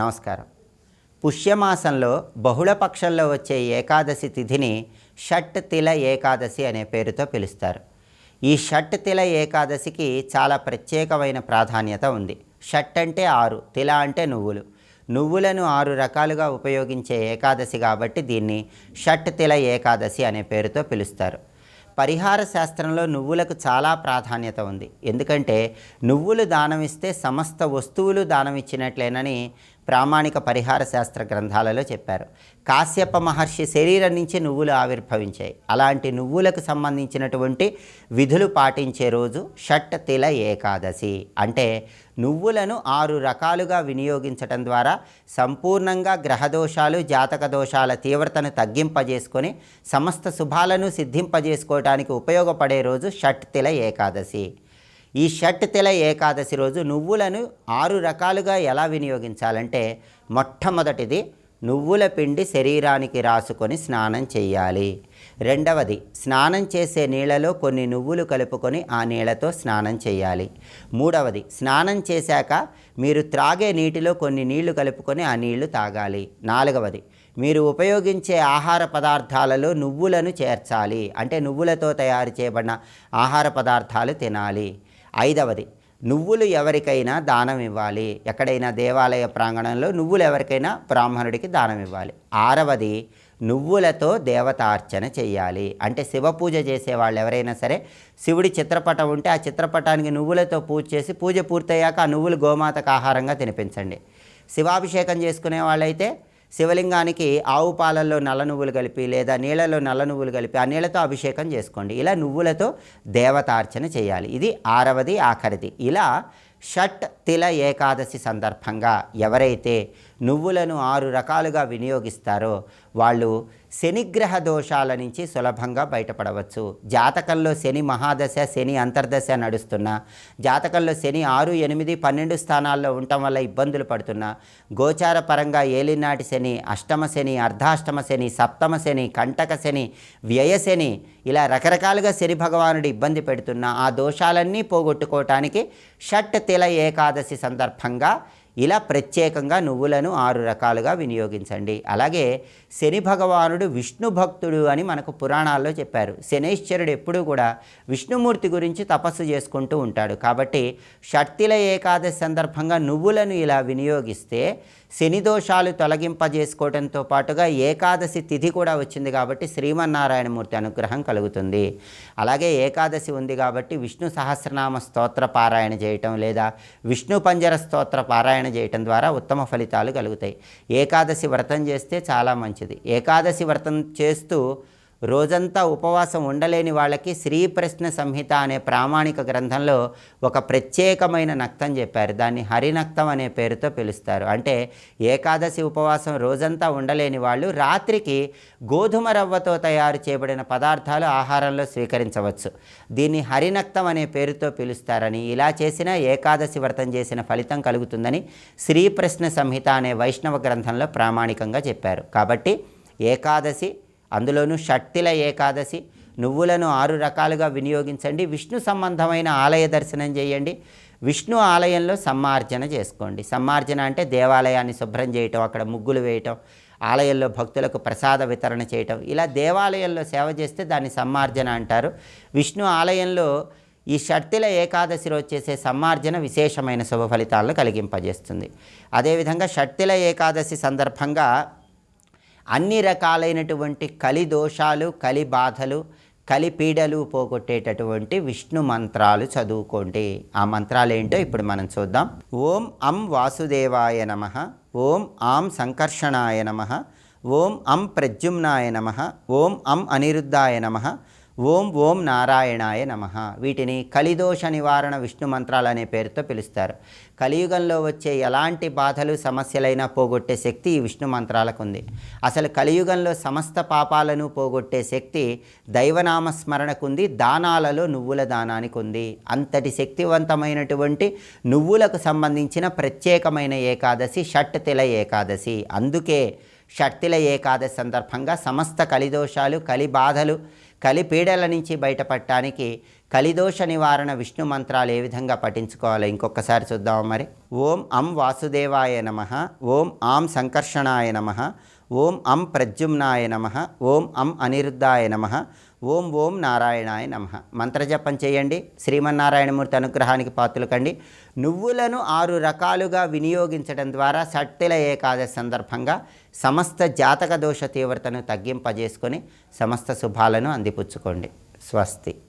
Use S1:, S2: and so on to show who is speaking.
S1: నమస్కారం. పుష్యమాసంలో బహుళపక్షంలో వచ్చే ఏకాదశి తిథిని షట్ తిల ఏకాదశి అనే పేరుతో పిలుస్తారు. ఈ షట్ తిల ఏకాదశికి చాలా ప్రత్యేకమైన ప్రాధాన్యత ఉంది. షట్ అంటే ఆరు తిల అంటే నువ్వులు. నువ్వులను ఆరు రకాలుగా ఉపయోగించే ఏకాదశి కాబట్టి దీన్ని షట్ తిల ఏకాదశి అనే పేరుతో పిలుస్తారు. పరిహార శాస్త్రంలో నువ్వులకు చాలా ప్రాధాన్యత ఉంది. ఎందుకంటే నువ్వులు దానం ఇస్తే సమస్త వస్తువులు దానం ఇచ్చినట్లేనని ప్రామాణిక పరిహార శాస్త్ర గ్రంథాలలో చెప్పారు. కాశ్యప మహర్షి శరీరం నుంచి నువ్వులు ఆవిర్భవించాయి. అలాంటి నువ్వులకు సంబంధించినటువంటి విధులు పాటించే రోజు షట్ తిల ఏకాదశి. అంటే నువ్వులను ఆరు రకాలుగా వినియోగించటం ద్వారా సంపూర్ణంగా గ్రహదోషాలు జాతక దోషాల తీవ్రతను తగ్గింపజేసుకొని సమస్త శుభాలను సిద్ధింపజేసుకోవటానికి ఉపయోగపడే రోజు షట్ తిల ఏకాదశి. ఈ షట్ తెల ఏకాదశి రోజు నువ్వులను ఆరు రకాలుగా ఎలా వినియోగించాలంటే మొట్టమొదటిది నువ్వుల పిండి శరీరానికి రాసుకొని స్నానం చేయాలి రెండవది స్నానం చేసే నీళ్ళలో కొన్ని నువ్వులు కలుపుకొని ఆ నీళ్ళతో స్నానం చేయాలి మూడవది స్నానం చేశాక మీరు త్రాగే నీటిలో కొన్ని నీళ్ళు కలుపుకొని ఆ నీళ్ళు తాగాలి. నాలుగవది మీరు ఉపయోగించే ఆహార పదార్థాలలో నువ్వులను చేర్చాలి. అంటే నువ్వులతో తయారు చేయబడిన ఆహార పదార్థాలు తినాలి. ఐదవది నువ్వులు ఎవరికైనా దానం ఇవ్వాలి. ఎక్కడైనా దేవాలయ ప్రాంగణంలో నువ్వులు ఎవరికైనా బ్రాహ్మణుడికి దానం ఇవ్వాలి. ఆరవది నువ్వులతో దేవతార్చన చేయాలి అంటే శివ పూజ చేసే వాళ్ళు ఎవరైనా సరే శివుడి చిత్రపటం ఉంటే ఆ చిత్రపటానికి నువ్వులతో పూజ చేసి పూజ పూర్తయ్యాక ఆ నువ్వులు గోమాతకు ఆహారంగా తినిపించండి. శివాభిషేకం చేసుకునే వాళ్ళైతే శివలింగానికి ఆవు పాలల్లో నల్ల నువ్వులు కలిపి లేదా నీళ్ళలో నల్ల నువ్వులు కలిపి ఆ నీళ్ళతో అభిషేకం చేసుకోండి. ఇలా నువ్వులతో దేవతార్చన చేయాలి. ఇది ఆరవది ఆఖరిది. ఇలా షట్ తిల ఏకాదశి సందర్భంగా ఎవరైతే నువ్వులను ఆరు రకాలుగా వినియోగిస్తారో వాళ్ళు శనిగ్రహ దోషాల నుంచి సులభంగా బయటపడవచ్చు. జాతకంలో శని మహాదశ శని అంతర్దశ నడుస్తున్నా జాతకంలో శని ఆరు ఎనిమిది పన్నెండు స్థానాల్లో ఉండటం వల్ల ఇబ్బందులు పడుతున్నా గోచార పరంగా ఏలినాటి శని అష్టమ శని అర్ధాష్టమ శని సప్తమ శని కంటక శని వ్యయ శని ఇలా రకరకాలుగా శని భగవానుడు ఇబ్బంది పెడుతున్నా ఆ దోషాలన్నీ పోగొట్టుకోవటానికి షట్ తిల ఏకాదశి సందర్భంగా ఇలా ప్రత్యేకంగా నువ్వులను ఆరు రకాలుగా వినియోగించండి. అలాగే శని భగవానుడు విష్ణు భక్తుడు అని మనకు పురాణాల్లో చెప్పారు. శనేశ్వరుడు ఎప్పుడూ కూడా విష్ణుమూర్తి గురించి తపస్సు చేసుకుంటూ ఉంటాడు. కాబట్టి షట్తిల ఏకాదశి సందర్భంగా నువ్వులను ఇలా వినియోగిస్తే శని దోషాలు తొలగింపజేసుకోవడంతో పాటుగా ఏకాదశి తిథి కూడా వచ్చింది కాబట్టి శ్రీమన్నారాయణమూర్తి అనుగ్రహం కలుగుతుంది. అలాగే ఏకాదశి ఉంది కాబట్టి విష్ణు సహస్రనామ స్తోత్ర పారాయణ చేయటం లేదా విష్ణు పంజర స్తోత్ర పారాయణ చేయటం ద్వారా ఉత్తమ ఫలితాలు కలుగుతాయి. ఏకాదశి వ్రతం చేస్తే చాలా మంచిది. ఏకాదశి వ్రతం చేస్తూ రోజంతా ఉపవాసం ఉండలేని వాళ్ళకి శ్రీప్రశ్న సంహిత అనే ప్రామాణిక గ్రంథంలో ఒక ప్రత్యేకమైన నక్తం చెప్పారు. దాన్ని హరినక్తం అనే పేరుతో పిలుస్తారు. అంటే ఏకాదశి ఉపవాసం రోజంతా ఉండలేని వాళ్ళు రాత్రికి గోధుమ రవ్వతో తయారు చేయబడిన పదార్థాలు ఆహారంలో స్వీకరించవచ్చు. దీన్ని హరినక్తం అనే పేరుతో పిలుస్తారని ఇలా చేసిన ఏకాదశి వ్రతం చేసిన ఫలితం కలుగుతుందని శ్రీప్రశ్న సంహిత అనే వైష్ణవ గ్రంథంలో ప్రామాణికంగా చెప్పారు. కాబట్టి ఏకాదశి అందులోనూ షట్తిల ఏకాదశి. నువ్వులను ఆరు రకాలుగా వినియోగించండి. విష్ణు సంబంధమైన ఆలయ దర్శనం చేయండి. విష్ణు ఆలయంలో సమ్మార్జన చేసుకోండి. సమ్మార్జన అంటే దేవాలయాన్ని శుభ్రం చేయటం అక్కడ ముగ్గులు వేయటం ఆలయంలో భక్తులకు ప్రసాద వితరణ చేయటం. ఇలా దేవాలయంలో సేవ చేస్తే దాన్ని సమ్మార్జన అంటారు. విష్ణు ఆలయంలో ఈ షట్తిల ఏకాదశి రోజు చేసే సమ్మార్జన విశేషమైన శుభ ఫలితాలను కలిగింపజేస్తుంది. అదేవిధంగా షట్తిల ఏకాదశి సందర్భంగా అన్ని రకాలైనటువంటి కలి దోషాలు కలి బాధలు కలి పీడలు పోగొట్టేటటువంటి విష్ణు మంత్రాలు చదువుకోండి. ఆ మంత్రాలు ఏంటో ఇప్పుడు మనం చూద్దాం. ఓం అం వాసుదేవాయ నమ ఓం ఆం సంకర్షణాయ నమ ఓం అం ప్రద్యుమ్నాయ నమ ఓం అం అనిరుద్ధాయ నమ ఓం ఓం నారాయణాయ నమ. వీటిని కలిదోష నివారణ విష్ణు మంత్రాలు అనే పేరుతో పిలుస్తారు. కలియుగంలో వచ్చే ఎలాంటి బాధలు సమస్యలైనా పోగొట్టే శక్తి ఈ విష్ణు మంత్రాలకు ఉంది అసలు కలియుగంలో సమస్త పాపాలను పోగొట్టే శక్తి దైవనామస్మరణకు ఉంది దానాలలో నువ్వుల దానానికి ఉంది అంతటి శక్తివంతమైనటువంటి నువ్వులకు సంబంధించిన ప్రత్యేకమైన ఏకాదశి షట్ తిల ఏకాదశి. అందుకే షట్తిల ఏకాదశి సందర్భంగా సమస్త కలిదోషాలు కలి బాధలు కలి పీడల నుంచి బయటపడటానికి కలిదోష నివారణ విష్ణు మంత్రాలు ఏ విధంగా పఠించుకోవాలో ఇంకొకసారి చూద్దాం మరి. ఓం అం వాసుదేవాయ నమ ఓం ఆం సంకర్షణాయ నమ ఓం అం ప్రద్యుమ్నాయ నమ ఓం అం అనిరుద్ధాయ నమ ఓం ఓం నారాయణాయ నమ. మంత్రజపం చేయండి. శ్రీమన్నారాయణమూర్తి అనుగ్రహానికి పాత్రలు కండి నువ్వులను ఆరు రకాలుగా వినియోగించడం ద్వారా షట్టిల ఏకాదశి సందర్భంగా సమస్త జాతక దోష తీవ్రతను తగ్గింపజేసుకొని సమస్త శుభాలను అందిపుచ్చుకోండి. స్వస్తి.